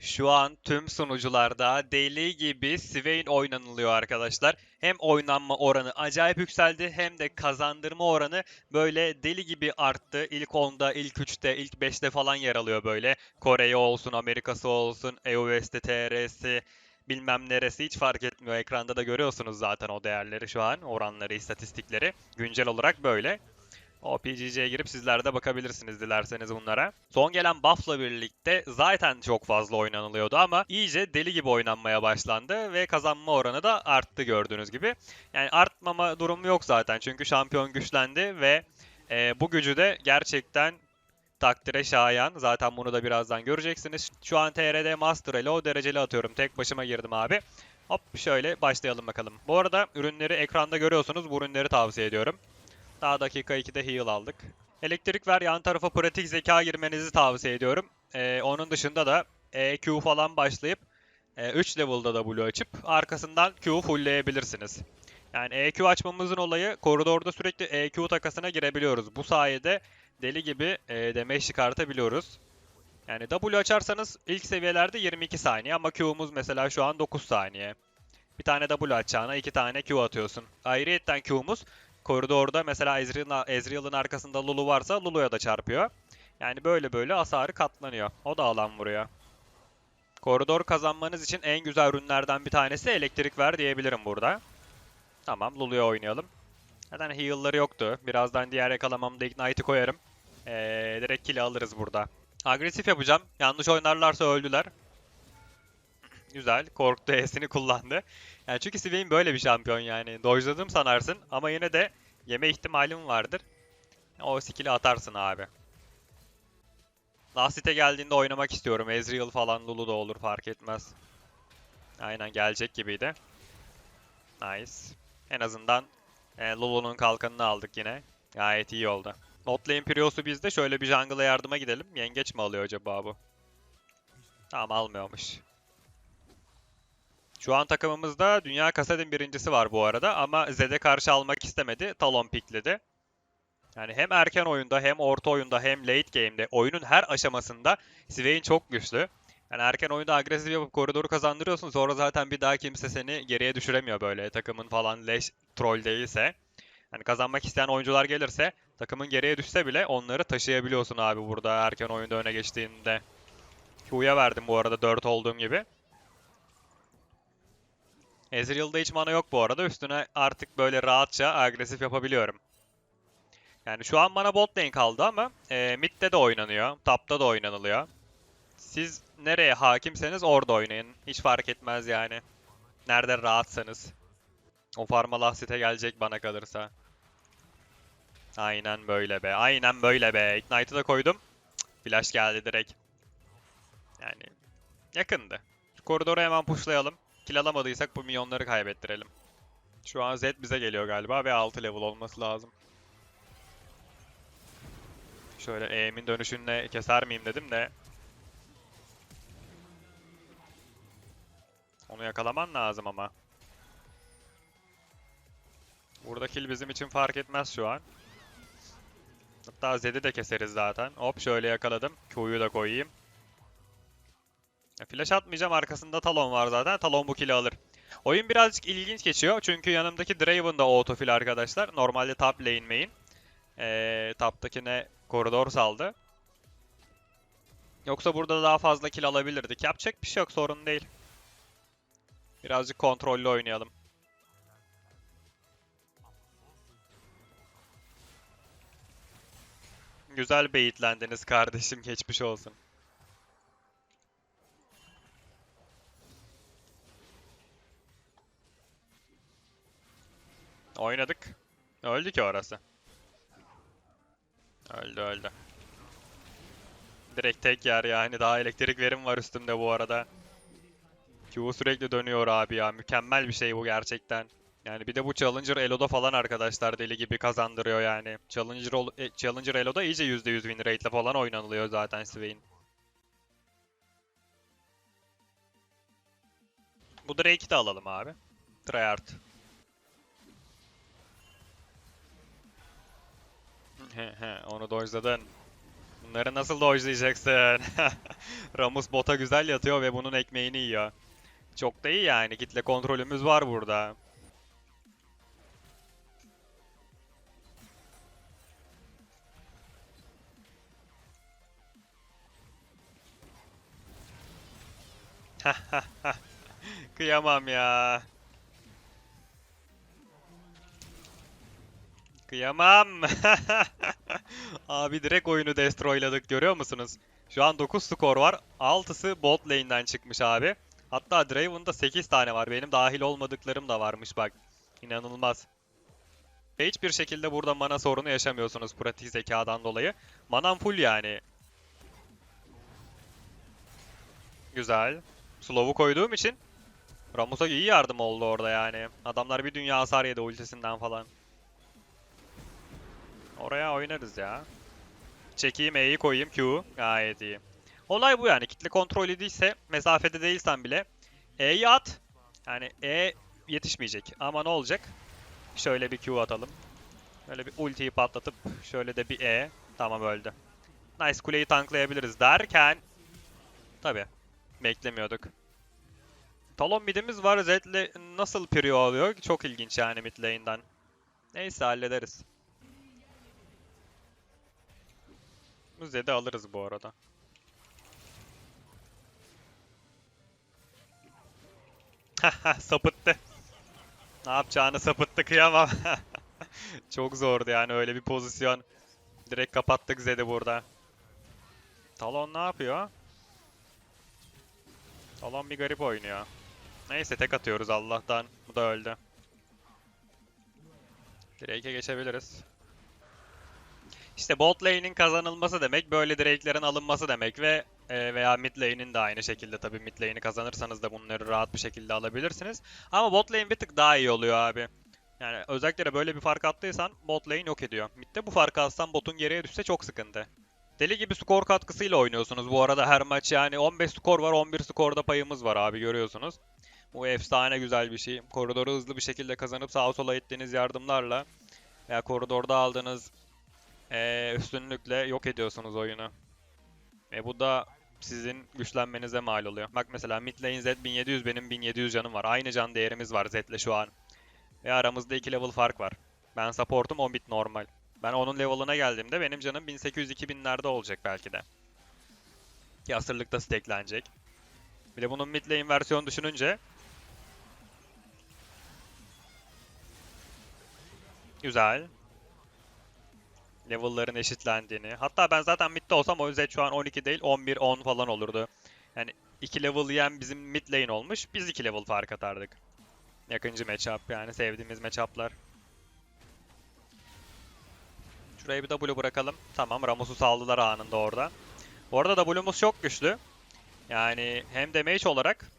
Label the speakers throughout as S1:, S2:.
S1: Şu an tüm sunucularda deli gibi Swain oynanılıyor arkadaşlar. Hem oynanma oranı acayip yükseldi hem de kazandırma oranı böyle deli gibi arttı. İlk 10'da, ilk 3'te, ilk 5'te falan yer alıyor böyle. Kore'ye olsun, Amerika'sı olsun, EUS'te, TR'si, bilmem neresi hiç fark etmiyor. Ekranda da görüyorsunuz zaten o değerleri şu an, oranları, istatistikleri. Güncel olarak böyle. OPGC'ye girip sizler de bakabilirsiniz dilerseniz bunlara. Son gelen buff'la birlikte zaten çok fazla oynanılıyordu ama iyice deli gibi oynanmaya başlandı ve kazanma oranı da arttı gördüğünüz gibi. Yani artmama durumu yok zaten çünkü şampiyon güçlendi ve e, bu gücü de gerçekten takdire şayan. Zaten bunu da birazdan göreceksiniz. Şu an TRD Master ile o dereceli atıyorum. Tek başıma girdim abi. Hop şöyle başlayalım bakalım. Bu arada ürünleri ekranda görüyorsunuz. Bu ürünleri tavsiye ediyorum. Daha dakika 2'de heal aldık. Elektrik ver yan tarafa pratik zeka girmenizi tavsiye ediyorum. Ee, onun dışında da EQ falan başlayıp e, 3 level'da da blue açıp arkasından Q fullleyebilirsiniz. Yani EQ açmamızın olayı koridorda sürekli EQ takasına girebiliyoruz. Bu sayede deli gibi e, damage çıkartabiliyoruz. Yani W açarsanız ilk seviyelerde 22 saniye ama Q'muz mesela şu an 9 saniye. Bir tane W açacağına iki tane Q atıyorsun. Ayrıyetten Q'muz koridorda mesela Ezreal'ın Ezreal'ın arkasında Lulu varsa Lulu'ya da çarpıyor. Yani böyle böyle hasarı katlanıyor. O da alan vuruyor. Koridor kazanmanız için en güzel ürünlerden bir tanesi elektrik ver diyebilirim burada. Tamam Lulu'ya oynayalım. Zaten heal'ları yoktu. Birazdan diğer yakalamamda Ignite'i koyarım. Ee, direkt kill alırız burada. Agresif yapacağım. Yanlış oynarlarsa öldüler. Güzel. Korktu E'sini kullandı. Yani çünkü Swain böyle bir şampiyon yani. Dojladım sanarsın ama yine de yeme ihtimalim vardır. O skill'i atarsın abi. Last hit'e geldiğinde oynamak istiyorum. Ezreal falan Lulu da olur fark etmez. Aynen gelecek gibiydi. Nice. En azından e, Lulu'nun kalkanını aldık yine. Gayet iyi oldu. Not lane Prios'u bizde. Şöyle bir jungle'a yardıma gidelim. Yengeç mi alıyor acaba bu? Tamam almıyormuş. Şu an takımımızda Dünya Kasadin birincisi var bu arada ama Zed'e karşı almak istemedi. Talon pikledi. Yani hem erken oyunda hem orta oyunda hem late game'de oyunun her aşamasında Swain çok güçlü. Yani erken oyunda agresif yapıp koridoru kazandırıyorsun sonra zaten bir daha kimse seni geriye düşüremiyor böyle takımın falan leş troll değilse. Yani kazanmak isteyen oyuncular gelirse takımın geriye düşse bile onları taşıyabiliyorsun abi burada erken oyunda öne geçtiğinde. Q'ya verdim bu arada 4 olduğum gibi. Ezreal'da hiç mana yok bu arada. Üstüne artık böyle rahatça agresif yapabiliyorum. Yani şu an bana bot lane kaldı ama e, mid'de de oynanıyor. Top'ta da oynanılıyor. Siz nereye hakimseniz orada oynayın. Hiç fark etmez yani. Nerede rahatsanız. O farma last hit'e gelecek bana kalırsa. Aynen böyle be. Aynen böyle be. Ignite'ı da koydum. Flash geldi direkt. Yani yakındı. Şu koridoru hemen pushlayalım. Kill alamadıysak bu milyonları kaybettirelim. Şu an Z bize geliyor galiba ve 6 level olması lazım. Şöyle E'min dönüşünle keser miyim dedim de. Onu yakalaman lazım ama. Burada kill bizim için fark etmez şu an. Hatta Zed'i de keseriz zaten. Hop şöyle yakaladım. Q'yu da koyayım. Flash atmayacağım arkasında Talon var zaten. Talon bu kill'i alır. Oyun birazcık ilginç geçiyor. Çünkü yanımdaki Draven da autofill arkadaşlar. Normalde top lane main. Ee, top'takine koridor saldı. Yoksa burada daha fazla kill alabilirdik. Yapacak bir şey yok sorun değil. Birazcık kontrollü oynayalım. Güzel beyitlendiniz kardeşim geçmiş olsun. Oynadık. Öldü ki orası. Öldü öldü. Direkt tek yer yani. Daha elektrik verim var üstümde bu arada. Q sürekli dönüyor abi ya. Mükemmel bir şey bu gerçekten. Yani bir de bu Challenger Elo'da falan arkadaşlar deli gibi kazandırıyor yani. Challenger, e, Challenger Elo'da iyice %100 win rate ile falan oynanılıyor zaten Swain. Bu Drake'i de alalım abi. Tryhard. Onu dojladın. Bunları nasıl dojlayacaksın? Ramus bota güzel yatıyor ve bunun ekmeğini yiyor. Çok da iyi yani. Kitle kontrolümüz var burada. Kıyamam ya. Kıyamam. Abi direkt oyunu destroyladık görüyor musunuz? Şu an 9 skor var. 6'sı bot lane'den çıkmış abi. Hatta Draven'da 8 tane var. Benim dahil olmadıklarım da varmış bak. İnanılmaz. Ve hiçbir şekilde burada mana sorunu yaşamıyorsunuz pratik zekadan dolayı. Manam full yani. Güzel. Slow'u koyduğum için Ramus'a iyi yardım oldu orada yani. Adamlar bir dünya hasar yedi ultisinden falan. Oraya oynarız ya. Çekeyim E'yi koyayım Q. Gayet iyi. Olay bu yani. Kitle kontrolü değilse mesafede değilsen bile E'yi at. Yani E yetişmeyecek. Ama ne olacak? Şöyle bir Q atalım. Şöyle bir ultiyi patlatıp şöyle de bir E. Tamam öldü. Nice kuleyi tanklayabiliriz derken Tabi. Beklemiyorduk. Talon midimiz var. Zed'le nasıl prio alıyor? Çok ilginç yani mid lane'den. Neyse hallederiz. Zed'i alırız bu arada. Sapıttı. Ne yapacağını sapıttı kıyamam. Çok zordu yani öyle bir pozisyon. Direkt kapattık Zed'i burada. Talon ne yapıyor? Talon bir garip oynuyor. Neyse tek atıyoruz Allah'tan. Bu da öldü. Drake'e geçebiliriz. İşte bot lane'in kazanılması demek, böyle Drake'lerin alınması demek ve e, veya mid lane'in de aynı şekilde tabii mid lane'i kazanırsanız da bunları rahat bir şekilde alabilirsiniz. Ama bot lane bir tık daha iyi oluyor abi. Yani özellikle böyle bir fark attıysan bot lane yok ediyor. Mid'de bu farkı atsan botun geriye düşse çok sıkıntı. Deli gibi skor katkısıyla oynuyorsunuz bu arada her maç yani 15 skor var 11 skorda payımız var abi görüyorsunuz. Bu efsane güzel bir şey. Koridoru hızlı bir şekilde kazanıp sağa sola ettiğiniz yardımlarla veya koridorda aldığınız üstünlükle yok ediyorsunuz oyunu. Ve bu da sizin güçlenmenize mal oluyor. Bak mesela mid lane Z 1700 benim 1700 canım var. Aynı can değerimiz var Z'le şu an. Ve aramızda 2 level fark var. Ben supportum o mid normal. Ben onun level'ına geldiğimde benim canım 1800-2000'lerde olacak belki de. Ki asırlıkta stacklenecek. Bir de bunun mid lane versiyonu düşününce Güzel. Level'ların eşitlendiğini. Hatta ben zaten midde olsam o yüzden şu an 12 değil 11-10 falan olurdu. Yani 2 level yiyen bizim mid lane olmuş. Biz 2 level fark atardık. Yakıncı matchup yani sevdiğimiz matchuplar. Şuraya bir W bırakalım. Tamam Ramos'u saldılar anında orada. Bu arada W'muz çok güçlü. Yani hem damage olarak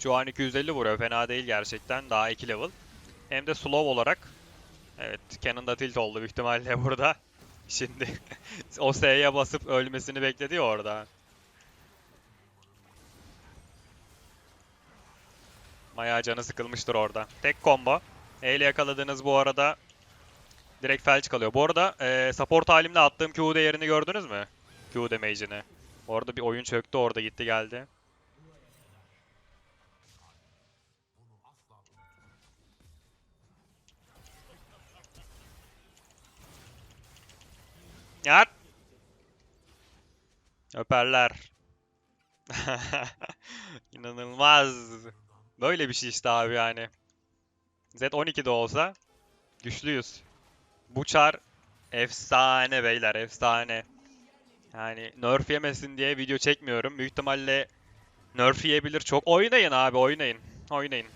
S1: şu an 250 vuruyor. Fena değil gerçekten. Daha 2 level. Hem de slow olarak Evet, Cannon'da tilt oldu büyük ihtimalle burada. Şimdi o S'ye basıp ölmesini bekledi ya orada. Maya canı sıkılmıştır orada. Tek combo. E ile yakaladığınız bu arada direkt felç kalıyor. Bu arada e, support halimle attığım Q değerini gördünüz mü? Q damage'ini. Orada bir oyun çöktü orada gitti geldi. Yat. Öperler. İnanılmaz. Böyle bir şey işte abi yani. Z12'de olsa güçlüyüz. Bu çar efsane beyler efsane. Yani nerf yemesin diye video çekmiyorum. Büyük ihtimalle nerf yiyebilir çok. Oynayın abi oynayın. Oynayın.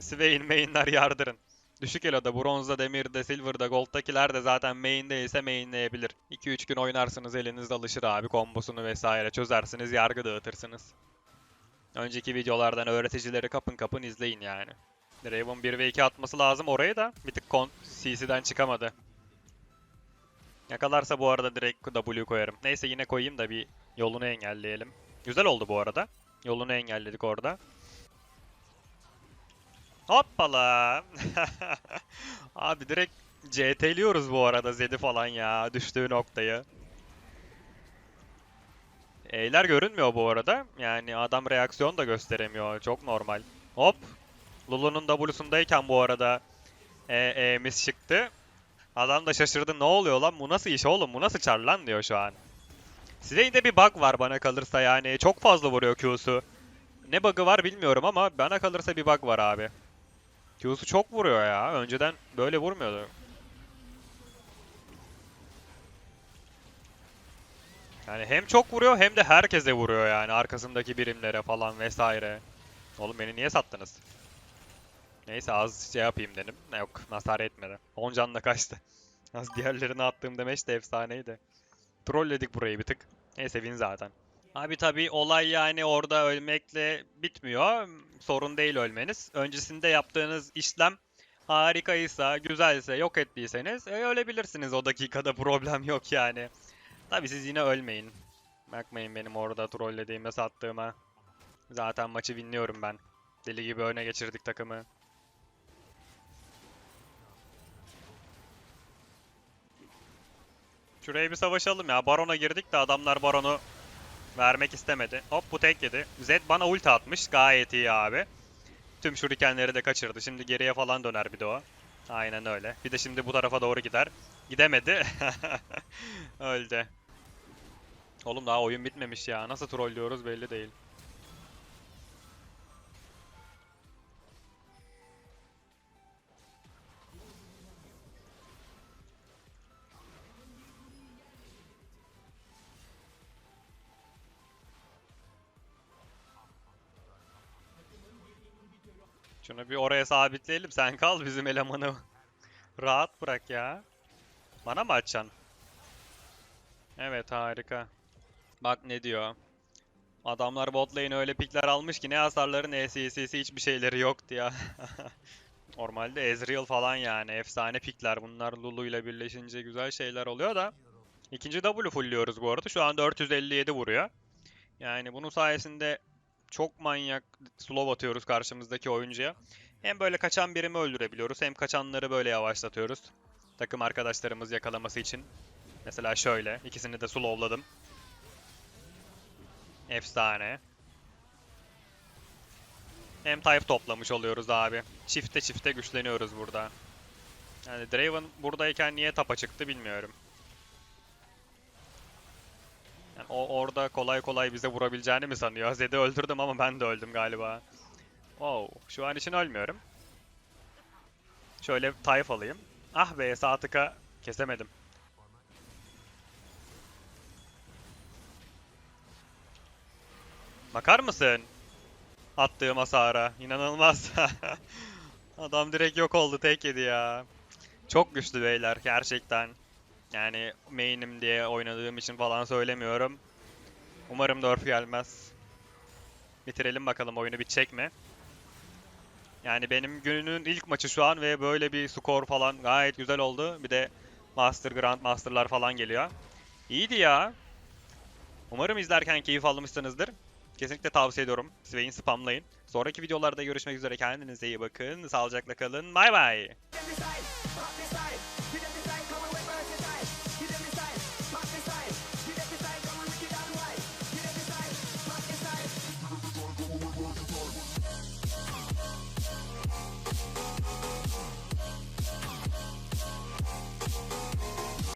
S1: Swain mainler yardırın. Düşük elo'da, bronzda, demirde, silver'da, gold'dakiler de zaten main değilse mainleyebilir. 2-3 gün oynarsınız eliniz alışır abi kombosunu vesaire çözersiniz yargı dağıtırsınız. Önceki videolardan öğreticileri kapın kapın izleyin yani. Draven 1 ve 2 atması lazım orayı da bir tık CC'den çıkamadı. Yakalarsa bu arada direkt W koyarım. Neyse yine koyayım da bir yolunu engelleyelim. Güzel oldu bu arada. Yolunu engelledik orada. Hoppala. Abi direkt CT'liyoruz bu arada Zed'i falan ya düştüğü noktayı. E'ler görünmüyor bu arada. Yani adam reaksiyon da gösteremiyor. Çok normal. Hop. Lulu'nun W'sundayken bu arada e, E'miz çıktı. Adam da şaşırdı. Ne oluyor lan? Bu nasıl iş oğlum? Bu nasıl çar lan diyor şu an. Swain'de bir bug var bana kalırsa yani. Çok fazla vuruyor Q'su. Ne bug'ı var bilmiyorum ama bana kalırsa bir bug var abi. Q'su çok vuruyor ya. Önceden böyle vurmuyordu. Yani hem çok vuruyor hem de herkese vuruyor yani arkasındaki birimlere falan vesaire. Oğlum beni niye sattınız? Neyse az şey yapayım dedim. Ne yok hasar etmedi. 10 canla kaçtı. Az diğerlerini attığım demeç de efsaneydi. Trolledik burayı bir tık. Neyse win zaten. Abi tabii olay yani orada ölmekle bitmiyor. Sorun değil ölmeniz. Öncesinde yaptığınız işlem harikaysa, güzelse, yok ettiyseniz e, ölebilirsiniz o dakikada problem yok yani. Tabii siz yine ölmeyin. Bakmayın benim orada trollediğime sattığıma. Zaten maçı winliyorum ben. Deli gibi öne geçirdik takımı. Şuraya bir savaşalım ya. Baron'a girdik de adamlar Baron'u vermek istemedi. Hop bu tek yedi. Zed bana ulti atmış. Gayet iyi abi. Tüm şurikenleri de kaçırdı. Şimdi geriye falan döner bir de o. Aynen öyle. Bir de şimdi bu tarafa doğru gider. Gidemedi. Öldü. Oğlum daha oyun bitmemiş ya. Nasıl trollüyoruz belli değil. Şunu bir oraya sabitleyelim. Sen kal bizim elemanı. Rahat bırak ya. Bana mı açacaksın? Evet harika. Bak ne diyor. Adamlar bot öyle pikler almış ki ne hasarları ne SC'si hiçbir şeyleri yoktu ya. Normalde Ezreal falan yani efsane pikler. Bunlar Lulu ile birleşince güzel şeyler oluyor da. İkinci W fullliyoruz bu arada. Şu an 457 vuruyor. Yani bunun sayesinde çok manyak slow atıyoruz karşımızdaki oyuncuya. Hem böyle kaçan birimi öldürebiliyoruz hem kaçanları böyle yavaşlatıyoruz. Takım arkadaşlarımız yakalaması için. Mesela şöyle. ikisini de slowladım. Efsane. Hem type toplamış oluyoruz abi. Çifte çifte güçleniyoruz burada. Yani Draven buradayken niye tapa çıktı bilmiyorum. Yani o orada kolay kolay bize vurabileceğini mi sanıyor? Zed'i öldürdüm ama ben de öldüm galiba. Wow, şu an için ölmüyorum. Şöyle type alayım. Ah be sağ tıka kesemedim. Bakar mısın? Attığım hasara. İnanılmaz. Adam direkt yok oldu tek yedi ya. Çok güçlü beyler gerçekten. Yani main'im diye oynadığım için falan söylemiyorum. Umarım Dorf gelmez. Bitirelim bakalım oyunu bitecek mi? Yani benim gününün ilk maçı şu an ve böyle bir skor falan gayet güzel oldu. Bir de Master, Grand Master'lar falan geliyor. İyiydi ya. Umarım izlerken keyif almışsınızdır. Kesinlikle tavsiye ediyorum. Swain spamlayın. Sonraki videolarda görüşmek üzere. Kendinize iyi bakın. Sağlıcakla kalın. Bay bay.